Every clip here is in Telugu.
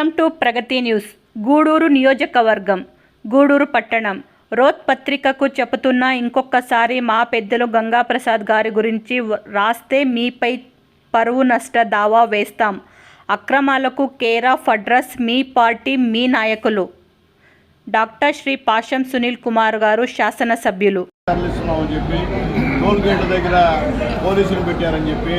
Welcome to Pragathi news. Gudur నియోజకవర్గం గూడూరు పట్టణం. రోత్ పత్రికకు చెబుతున్న ఇంకొకసారి మా పెద్దలు గంగాప్రసాద్ గారి గురించి రాస్తే మీపై పరువు నష్ట దావా వేస్తాం. అక్రమాలకు కేర్ ఆఫ్ అడ్రస్ మీ పార్టీ మీ నాయకులు. డాక్టర్ శ్రీ పాషం సునీల్ కుమార్ గారు శాసనసభ్యులు. చెప్పి టోల్ గేట్ దగ్గర పోలీసులు పెట్టారని చెప్పి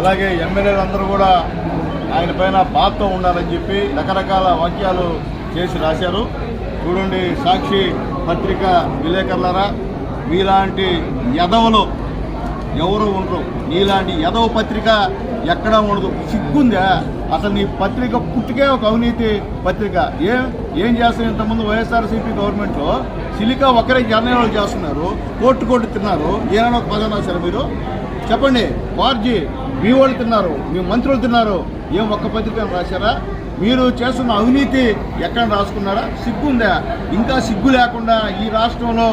అలాగే ఎమ్మెల్యేలు అందరూ కూడా ఆయన పైన బాధతో ఉండాలని చెప్పి రకరకాల వాక్యాలు చేసి రాశారు. చూడండి సాక్షి పత్రిక విలేకరులరా మీలాంటి యదవలు ఎవరు ఉండరు. నీలాంటి యదవ పత్రిక ఎక్కడా ఉండదు. సిగ్గుందా? అసలు నీ పత్రిక పుట్టుకే ఒక అవినీతి పత్రిక. ఏం ఏం చేస్తారు ఇంతకుముందు వైఎస్ఆర్సీపీ గవర్నమెంట్లో? సిలికా ఒకరే జర్నలు చేస్తున్నారు కోర్టు కోర్టు తిన్నారు. ఏమైనా ఒక పదం మీరు? చెప్పండి వార్జీ మీ వాళ్ళు తిన్నారు మీ మంత్రులు తిన్నారు ఏం ఒక్క పత్రిక రాశారా? మీరు చేస్తున్న అవినీతి ఎక్కడ రాసుకున్నారా? సిగ్గుందా? ఇంకా సిగ్గు లేకుండా ఈ రాష్ట్రంలో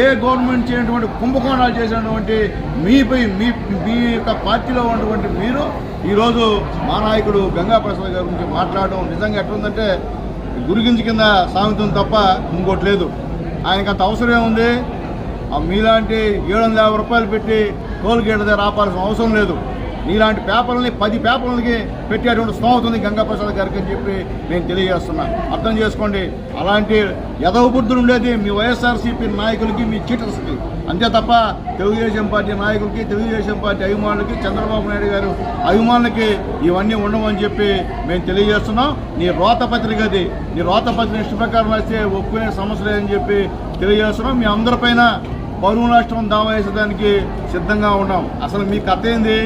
ఏ గవర్నమెంట్ చేయనటువంటి కుంభకోణాలు చేసినటువంటి మీపై మీ మీ యొక్క పార్టీలో ఉన్నటువంటి మీరు ఈరోజు మా నాయకుడు గంగా ప్రసాద్ గారి గురించి మాట్లాడడం నిజంగా ఎట్లుందంటే గురిగించి కింద సామెతం తప్ప ఇంకోటి లేదు. ఆయనకు అంత అవసరం ఏముంది మీలాంటి ఏడు వందల యాభై రూపాయలు పెట్టి టోల్ గేట్ దగ్గర ఆపాల్సిన అవసరం లేదు. నీలాంటి పేపర్లని పది పేపర్లకి పెట్టేటువంటి స్తోమత ఉంది గంగాప్రసాద్ గారికి అని చెప్పి నేను తెలియజేస్తున్నా. అర్థం చేసుకోండి అలాంటి యదవ బుద్ధులు ఉండేది మీ వైఎస్ఆర్సీపీ నాయకులకి మీ చీటర్స్కి. అంతే తప్ప తెలుగుదేశం పార్టీ నాయకులకి తెలుగుదేశం పార్టీ అభిమానులకి చంద్రబాబు నాయుడు గారు అభిమానులకి ఇవన్నీ ఉండవని చెప్పి మేము తెలియజేస్తున్నాం. నీ రోత పత్రిక అది. నీ రోత పత్రిక ఇష్ట ప్రకారం వస్తే ఒప్పుకునే సమస్య లేదని చెప్పి తెలియజేస్తున్నాం. మీ అందరిపైన పరువు నష్టం దావా వేసేదానికి సిద్ధంగా ఉన్నాం. అసలు మీ కథ ఏంది?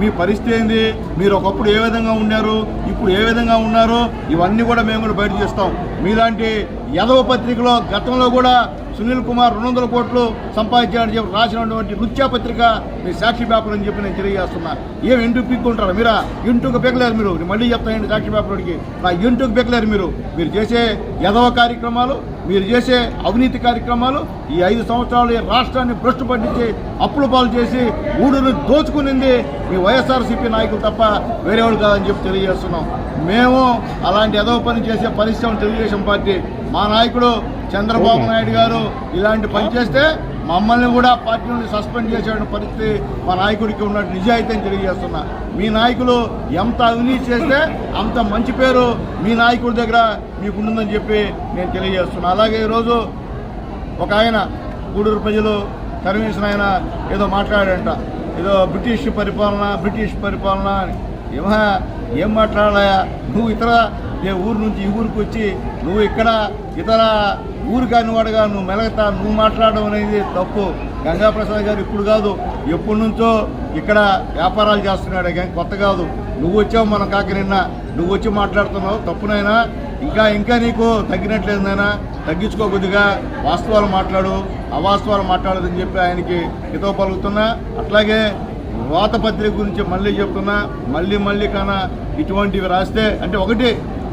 మీ పరిస్థితి ఏంది? మీరు ఒకప్పుడు ఏ విధంగా ఉన్నారు? ఇప్పుడు ఏ విధంగా ఉన్నారు? ఇవన్నీ కూడా మేము కూడా బయట చేస్తాం. మీలాంటి యదవ పత్రికలో గతంలో కూడా సునీల్ కుమార్ రెండు వందల కోట్లు సంపాదించాడని చెప్పి రాసినటువంటి నృత్యపత్రిక మీ సాక్షి పేపర్ అని చెప్పి నేను తెలియజేస్తున్నాను ఏం ఇంటికి పీక్కుంటారు? మీరా? ఇంటికి పెక్కలేరు మీరు. మళ్ళీ చెప్తానండి సాక్షి పేపర్కి? నా ఇంటికి పెక్కలేరు మీరు. మీరు చేసే యదవ కార్యక్రమాలు మీరు చేసే అవినీతి కార్యక్రమాలు ఈ ఐదు సంవత్సరాలు ఈ రాష్ట్రాన్ని భ్రష్టు పట్టించి అప్పుల పాలు చేసి ఊడును దోచుకునింది మీ వైఎస్ఆర్సీపీ నాయకులు తప్ప వేరే వాళ్ళు కాదని చెప్పి తెలియజేస్తున్నాం. మేము అలాంటి ఏదో పని చేసే పరిశ్రమ తెలుగుదేశం పార్టీ మా నాయకుడు చంద్రబాబు నాయుడు గారు ఇలాంటి పని చేస్తే మమ్మల్ని కూడా పార్టీ నుండి సస్పెండ్ చేసే పరిస్థితి మా నాయకుడికి ఉన్నట్టు నిజాయితీ అని తెలియజేస్తున్నా. మీ నాయకులు ఎంత అవినీతి చేస్తే అంత మంచి పేరు మీ నాయకుడి దగ్గర మీకు ఉంటుందని చెప్పి నేను తెలియజేస్తున్నా. అలాగే ఈరోజు ఒక ఆయన గూడూరు ప్రజలు కన్వీన్షన్ ఆయన ఏదో మాట్లాడాడంట. ఏదో బ్రిటిష్ పరిపాలన బ్రిటిష్ పరిపాలన అని. ఏమా ఏం మాట్లాడాయా నువ్వు ఇతర ఏ ఊరు నుంచి ఈ ఊరికి వచ్చి నువ్వు ఇక్కడ ఇతర ఊరు కాని వాడుగా నువ్వు మెలగతా నువ్వు మాట్లాడడం అనేది తప్పు. గంగాప్రసాద్ గారు ఇప్పుడు కాదు. ఎప్పటి నుంచో ఇక్కడ వ్యాపారాలు చేస్తున్నాడు కానీ కొత్త కాదు. నువ్వు వచ్చావు మన కాక నిన్న. నువ్వు వచ్చి మాట్లాడుతున్నావు. తప్పునైనా ఇంకా ఇంకా నీకు తగ్గినట్లేదైనా తగ్గించుకో కొద్దిగా. వాస్తవాలు మాట్లాడు. అవాస్తవాలు మాట్లాడదని చెప్పి ఆయనకి హితవు పలుకుతున్నా. అట్లాగే వాతపత్రిక గురించి మళ్ళీ చెప్తున్నా. మళ్ళీ మళ్ళీ కన్నా ఇటువంటివి రాస్తే అంటే ఒకటి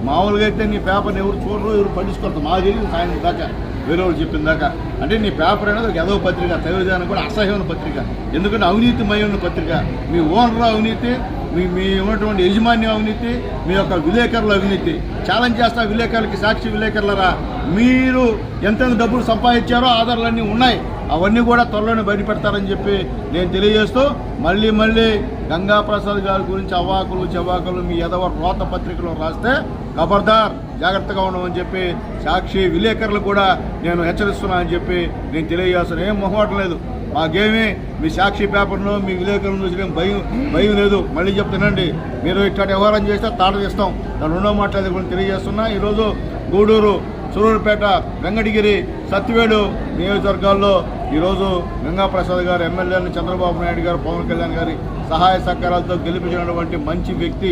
మామూలుగా అయితే నీ పేపర్ని ఎవరు చూడరు ఎవరు పట్టించుకోరు మాకు తెలియదు సాయంత్రం దాకా వేరే వాళ్ళు చెప్పిన దాకా. అంటే నీ పేపర్ అనేది ఒక ఎదవ పత్రిక తెలుగుదేశం కూడా అసహ్యమైన పత్రిక. ఎందుకంటే అవినీతిమయమైన పత్రిక. మీ ఓనర్ అవినీతి మీ మీ ఉన్నటువంటి యజమాన్యం అవినీతి మీ యొక్క విలేకరుల అవినీతి. ఛాలెంజ్ చేస్తా విలేకరులకి సాక్షి విలేకరులరా? మీరు ఎంతెంత డబ్బులు సంపాదించారో ఆధారాలన్నీ ఉన్నాయి. అవన్నీ కూడా త్వరలోనే బయటపెడతారని చెప్పి నేను తెలియజేస్తూ మళ్ళీ మళ్ళీ గంగా ప్రసాద్ గారి గురించి అవాకులు చవాకులు మీ ఎదవ రోత పత్రికలో రాస్తే ఖబర్దార్ జాగ్రత్తగా ఉండమని చెప్పి సాక్షి విలేకరులు కూడా నేను హెచ్చరిస్తున్నా అని చెప్పి నేను తెలియజేస్తాను ఏం మొహమాటం లేదు. మాకేమీ మీ సాక్షి పేపర్ను మీ విలేకరులను చూసి భయం భయం లేదు. మళ్ళీ చెప్తానండి మీరు ఇట్లాంటి వ్యవహారం చేస్తే తాట తీస్తాం దాని రెండో మాట్లాడే కూడా తెలియజేస్తున్నా. ఈరోజు గూడూరు సూరూరుపేట వెంకటగిరి సత్తివేడు నియోజకవర్గాల్లో ఈరోజు గంగాప్రసాద్ గారు ఎమ్మెల్యేని చంద్రబాబు నాయుడు గారు పవన్ కళ్యాణ్ గారి సహాయ సహకారాలతో గెలిపించినటువంటి మంచి వ్యక్తి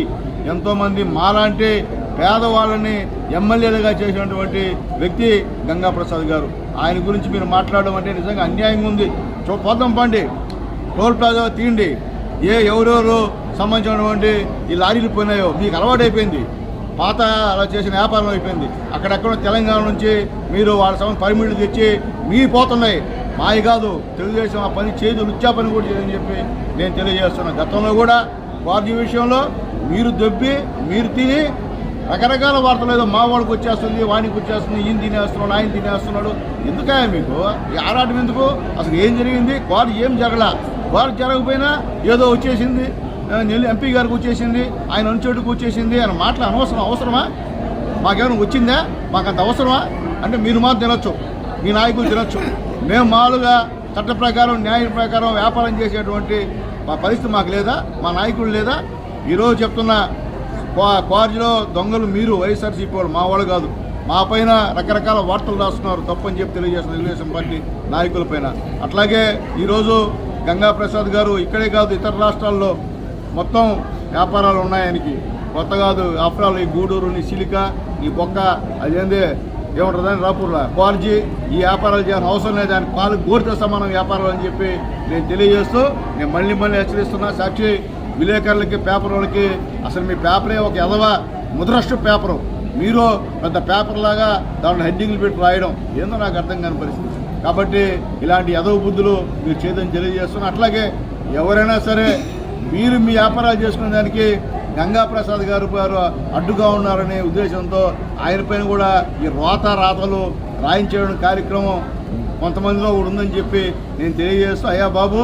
ఎంతోమంది మాలాంటి పేదవాళ్ళని ఎమ్మెల్యేలుగా చేసినటువంటి వ్యక్తి గంగాప్రసాద్ గారు. ఆయన గురించి మీరు మాట్లాడడం అంటే నిజంగా అన్యాయంగా ఉంది. చూ పోదాం పండి. టోల్ ప్లాజా తీయండి. ఏ ఎవరెవరు సంబంధించినటువంటి ఈ లారీలు పోయినాయో మీకు అలవాటు అయిపోయింది పాత అలా చేసిన వ్యాపారం అయిపోయింది. అక్కడెక్కడ తెలంగాణ నుంచి మీరు వాళ్ళ సమయం పరిమితులు తెచ్చి మీ పోతున్నాయి. మాయ కాదు తెలుగుదేశం ఆ పని చేయదు లుచ్చా పని కూడా చేయదని చెప్పి నేను తెలియజేస్తున్నాను గతంలో కూడా వారి విషయంలో మీరు దొబ్బి మీరు తిని రకరకాల వార్తలు ఏదో మా వాడికి వచ్చేస్తుంది వానికి వచ్చేస్తుంది ఈయన తినేస్తున్నాడు ఆయన తినేస్తున్నాడు. ఎందుకా మీకు? ఈ ఆరాటం ఎందుకు? అసలు ఏం జరిగింది? వారు ఏం జరగల? వారు జరగకపోయినా ఏదో వచ్చేసింది నెల్లి ఎంపీ గారికి వచ్చేసింది ఆయన అనుచోటుకు వచ్చేసింది అని మాటలు అనవసరం అవసరమా? మాకేమైనా వచ్చిందా? మాకు అంత అవసరమా? అంటే మీరు మాత్రం తినొచ్చు. మీ నాయకులు తినొచ్చు. మేము మామూలుగా చట్ట ప్రకారం న్యాయ ప్రకారం వ్యాపారం చేసేటువంటి మా పరిస్థితి మాకు లేదా మా నాయకులు లేదా. ఈరోజు చెప్తున్న క్వారీలో దొంగలు మీరు వైఎస్ఆర్సీపీ వాళ్ళు మా వాళ్ళు కాదు. మా పైన రకరకాల వార్తలు రాస్తున్నారు. తప్పని చెప్పి తెలియజేస్తున్న తెలుగుదేశం పార్టీ నాయకుల పైన. అట్లాగే ఈరోజు గంగా ప్రసాద్ గారు ఇక్కడే కాదు ఇతర రాష్ట్రాల్లో మొత్తం వ్యాపారాలు ఉన్నాయి ఆయనకి. కొత్త కాదు ఆఫ్టర్ ఆల్ ఈ గూడూరు నీ సిలిక నీ బొక్క అదేందే ఏముంటుందని అని రాపూర్లో? క్వాలిటీ ఈ వ్యాపారాలు చేయాల్సిన అవసరం లేదు. అని పాలు గోరితో సమానం వ్యాపారాలు అని చెప్పి నేను తెలియజేస్తూ నేను మళ్ళీ మళ్ళీ హెచ్చరిస్తున్నా. సాక్షి విలేకరులకి పేపర్ వాళ్ళకి అసలు మీ పేపరే ఒక ఎదవ ముద్రష్ట పేపరు. మీరు పెద్ద పేపర్ లాగా దాంట్లో హెడ్డింగ్లు పెట్టి రాయడం ఏందో నాకు అర్థం కాని పరిస్థితి. కాబట్టి ఇలాంటి ఎదవ బుద్ధులు మీరు చేయదని తెలియజేస్తున్నా. అట్లాగే ఎవరైనా సరే మీరు మీ వ్యాపారాలు చేసుకునే దానికి గంగా ప్రసాద్ గారు గారు అడ్డుగా ఉన్నారనే ఉద్దేశంతో ఆయనపైన కూడా ఈ రోత రాతలు రాయించడం కార్యక్రమం కొంతమందిలో కూడా ఉందని చెప్పి నేను తెలియజేస్తూ అయ్యా బాబు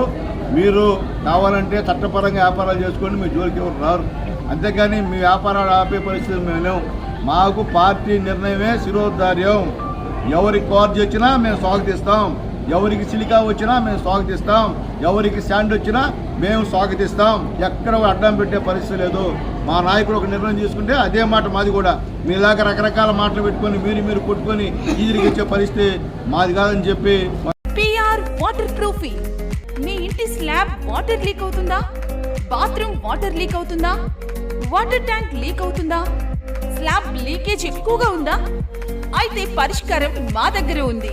మీరు కావాలంటే చట్టపరంగా వ్యాపారాలు చేసుకొని మీ జోలికి ఎవరు రారు. అంతేకాని మీ వ్యాపారాలు ఆపే పరిస్థితి మేము మాకు పార్టీ నిర్ణయమే శిరోధార్యం. ఎవరి కార్జ్ వచ్చినా మేము స్వాగతిస్తాం. ఎవరికి సిలికా వచ్చినా మేము స్వాగతిస్తాం. ఎవరికి శాండ్ వచ్చినా మేము స్వాగతిస్తాం. ఎక్కడ అడ్డం పెట్టే పరిస్థితి లేదు. మా నాయకుడు ఒక నిర్ణయం తీసుకుంటే అదే మాట మాది కూడా. మీలాగా రకరకాల మాటలు పెట్టుకొని మీరు మీరు కొట్టుకొని ఈజీగా ఇచ్చే పరిస్థితి మాది కాదని చెప్పి వాటర్ ప్రూఫింగ్ మీ ఇంటి స్లాబ్ వాటర్ లీక్ అవుతుందా? బాత్రూమ్ వాటర్ లీక్ అవుతుందా? వాటర్ ట్యాంక్ లీక్ అవుతుందా? స్లాబ్ లీకేజ్ ఎక్కువగా ఉందా? అయితే పరిష్కారం మా దగ్గర ఉంది.